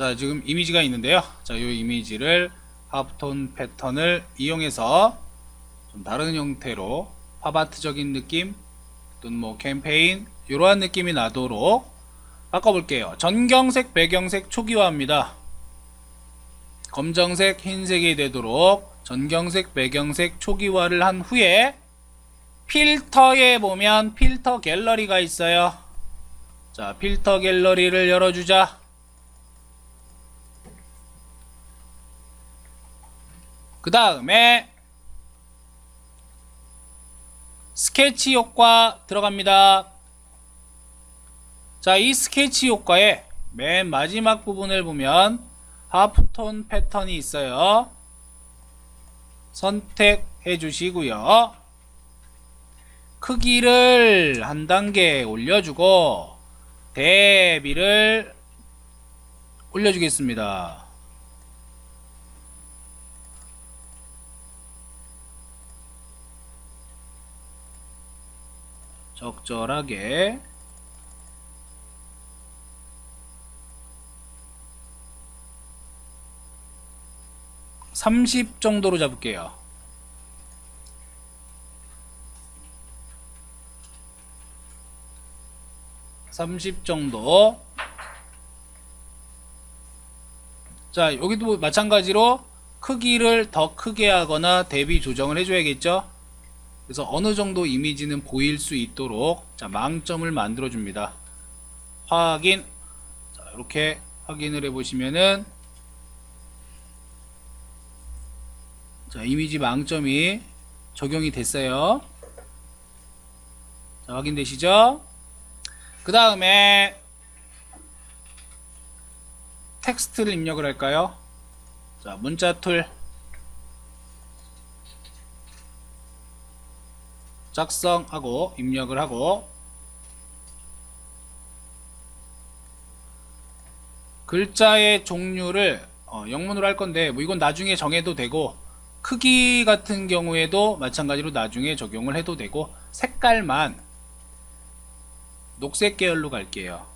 자, 지금 이미지가 있는데요. 자, 이 이미지를 하프톤 패턴을 이용해서 좀 다른 형태로 팝아트적인 느낌 또는 뭐 캠페인 이러한 느낌이 나도록 바꿔볼게요. 전경색, 배경색 초기화합니다. 검정색, 흰색이 되도록 전경색, 배경색 초기화를 한 후에 필터에 보면 필터 갤러리가 있어요. 자, 필터 갤러리를 열어주자. 그 다음에 스케치 효과 들어갑니다. 자, 이 스케치 효과의 맨 마지막 부분을 보면 하프톤 패턴이 있어요. 선택해 주시고요. 크기를 한 단계 올려주고 대비를 올려주겠습니다. 적절하게 (30) 정도로 잡을게요. (30) 정도 자 여기도 마찬가지로 크기를 더 크게 하거나 대비 조정을 해줘야겠죠 그래서 어느 정도 이미지는 보일 수 있도록 자, 망점을 만들어 줍니다. 확인. 자, 이렇게 확인을 해 보시면은 자, 이미지 망점이 적용이 됐어요. 자, 확인되시죠? 그 다음에 텍스트를 입력을 할까요? 자, 문자 툴 작성하고 입력을 하고 글자의 종류를 어, 영문으로 할 건데 뭐 이건 나중에 정해도 되고 크기 같은 경우에도 마찬가지로 나중에 적용을 해도 되고 색깔만 녹색 계열로 갈게요.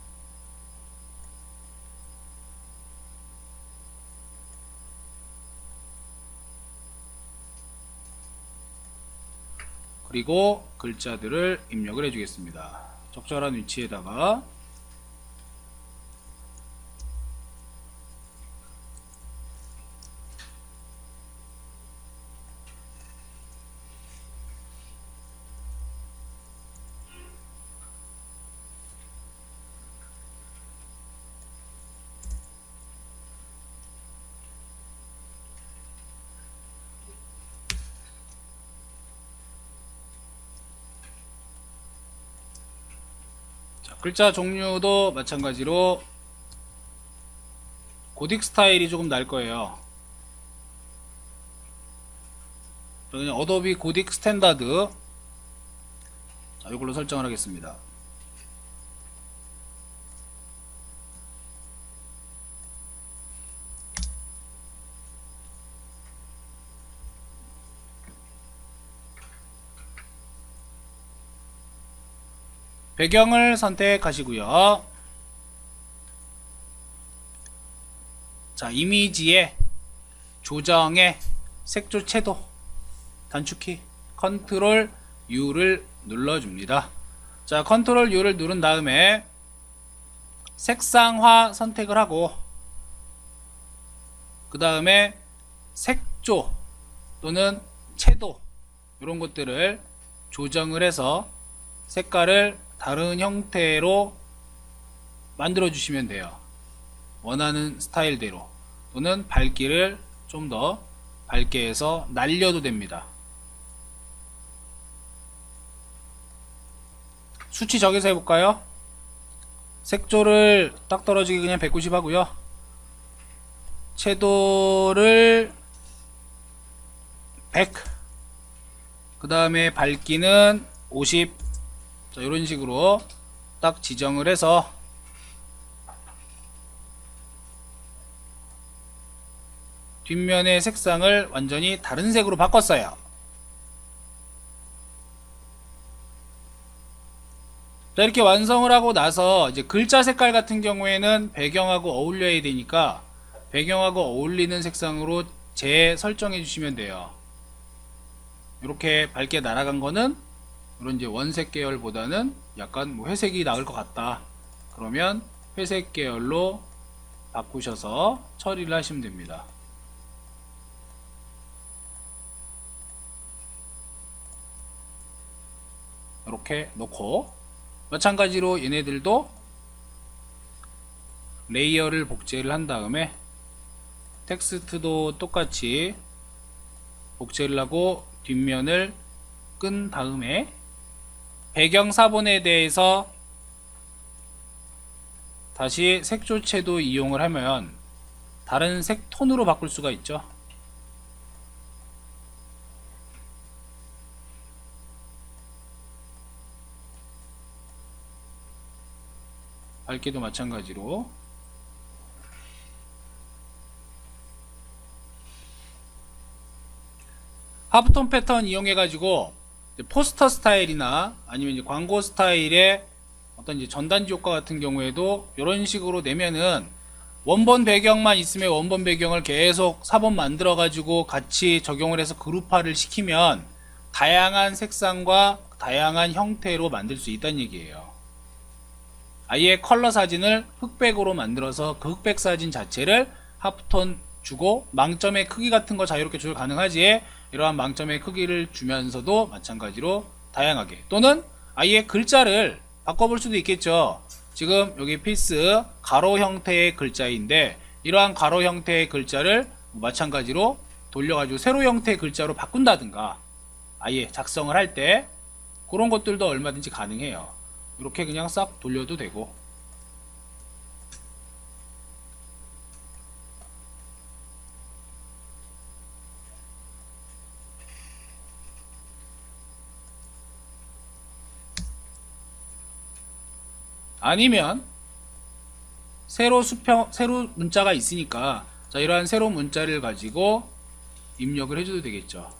그리고 글자들을 입력을 해주겠습니다. 적절한 위치에다가 자, 글자 종류도 마찬가지로 고딕 스타일이 조금 날 거예요. 그냥 어도비 고딕 스탠다드 자, 이걸로 설정을 하겠습니다. 배경을 선택하시고요. 자, 이미지의 조정의 색조 채도 단축키 컨트롤 U를 눌러줍니다. 자, 컨트롤 U를 누른 다음에 색상화 선택을 하고 그 다음에 색조 또는 채도 이런 것들을 조정을 해서 색깔을 다른 형태로 만들어 주시면 돼요. 원하는 스타일대로 또는 밝기를 좀 더 밝게 해서 날려도 됩니다. 수치 적여서 해볼까요? 색조를 딱 떨어지게 그냥 190 하고요. 채도를 100. 그 다음에 밝기는 50. 자, 이런 식으로 딱 지정을 해서 뒷면의 색상을 완전히 다른 색으로 바꿨어요. 자, 이렇게 완성을 하고 나서 이제 글자 색깔 같은 경우에는 배경하고 어울려야 되니까 배경하고 어울리는 색상으로 재설정해 주시면 돼요. 이렇게 밝게 날아간 거는 이런 이제 원색 계열보다는 약간 뭐 회색이 나을 것 같다. 그러면 회색 계열로 바꾸셔서 처리를 하시면 됩니다. 이렇게 놓고 마찬가지로 얘네들도 레이어를 복제를 한 다음에 텍스트도 똑같이 복제를 하고 뒷면을 끈 다음에 배경 사본에 대해서 다시 색조체도 이용을 하면 다른 색 톤으로 바꿀 수가 있죠. 밝기도 마찬가지로 하프톤 패턴 이용해 가지고 포스터 스타일이나 아니면 이제 광고 스타일의 어떤 이제 전단지 효과 같은 경우에도 이런 식으로 내면은 원본 배경만 있으면 원본 배경을 계속 4번 만들어 가지고 같이 적용을 해서 그룹화를 시키면 다양한 색상과 다양한 형태로 만들 수 있다는 얘기예요. 아예 컬러 사진을 흑백으로 만들어서 그 흑백 사진 자체를 하프톤 주고 망점의 크기 같은 거 자유롭게 조절 가능하지 이러한 망점의 크기를 주면서도 마찬가지로 다양하게 또는 아예 글자를 바꿔볼 수도 있겠죠. 지금 여기 필스 가로 형태의 글자인데 이러한 가로 형태의 글자를 마찬가지로 돌려가지고 세로 형태의 글자로 바꾼다든가 아예 작성을 할 때 그런 것들도 얼마든지 가능해요. 이렇게 그냥 싹 돌려도 되고 아니면 세로 수평 세로 문자가 있으니까 자 이러한 세로 문자를 가지고 입력을 해줘도 되겠죠.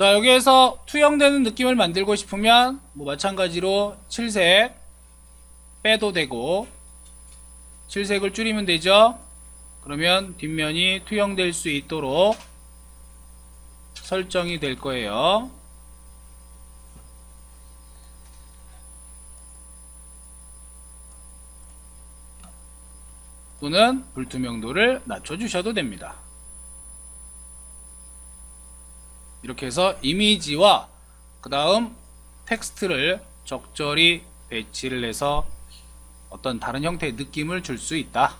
자 여기에서 투영되는 느낌을 만들고 싶으면 뭐 마찬가지로 칠색 빼도 되고 칠색을 줄이면 되죠? 그러면 뒷면이 투영될 수 있도록 설정이 될 거예요. 또는 불투명도를 낮춰 주셔도 됩니다 이렇게 해서 이미지와 그 다음 텍스트를 적절히 배치를 해서 어떤 다른 형태의 느낌을 줄 수 있다.